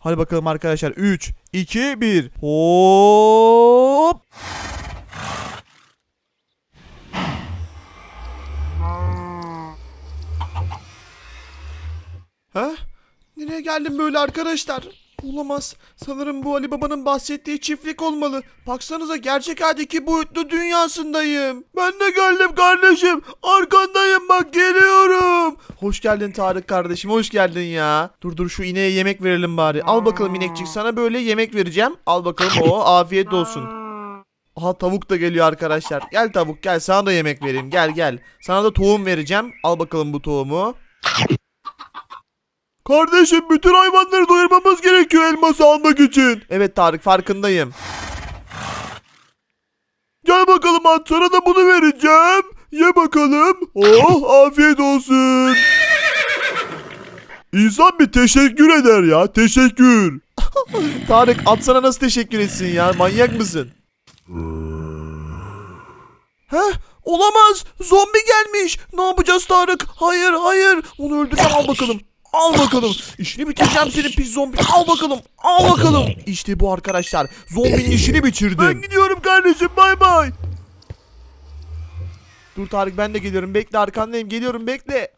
Hadi bakalım arkadaşlar. 3, 2, 1. Hop. Ha? Nereye geldim böyle arkadaşlar? Olamaz. Sanırım bu Ali Baba'nın bahsettiği çiftlik olmalı. Baksanıza gerçek hayattaki boyutlu dünyasındayım. Ben de geldim kardeşim. Arkandayım bak geliyorum. Hoş geldin Tarık kardeşim hoş geldin ya. Dur dur şu ineğe yemek verelim bari. Al bakalım inekçik sana böyle yemek vereceğim. Al bakalım o afiyet olsun. Aha tavuk da geliyor arkadaşlar. Gel tavuk gel sana da yemek vereyim. Gel gel. Sana da tohum vereceğim. Al bakalım bu tohumu. Kardeşim bütün hayvanları doyurmamız gerekiyor elması almak için. Evet Tarık farkındayım. Gel bakalım at sana da bunu vereceğim. Ye bakalım. Oh afiyet olsun. İnsan bir teşekkür eder ya teşekkür. Tarık at sana nasıl teşekkür etsin ya manyak mısın? Heh olamaz zombi gelmiş. Ne yapacağız Tarık? Hayır hayır onu öldüreceğim al bakalım. Al bakalım. İşini bitireceğim senin pis zombi. Al bakalım. Al bakalım. İşte bu arkadaşlar. Zombinin işini bitirdim. Ben gidiyorum kardeşim. Bay bay. Dur Tarık ben de geliyorum. Bekle arkandayım. Geliyorum bekle.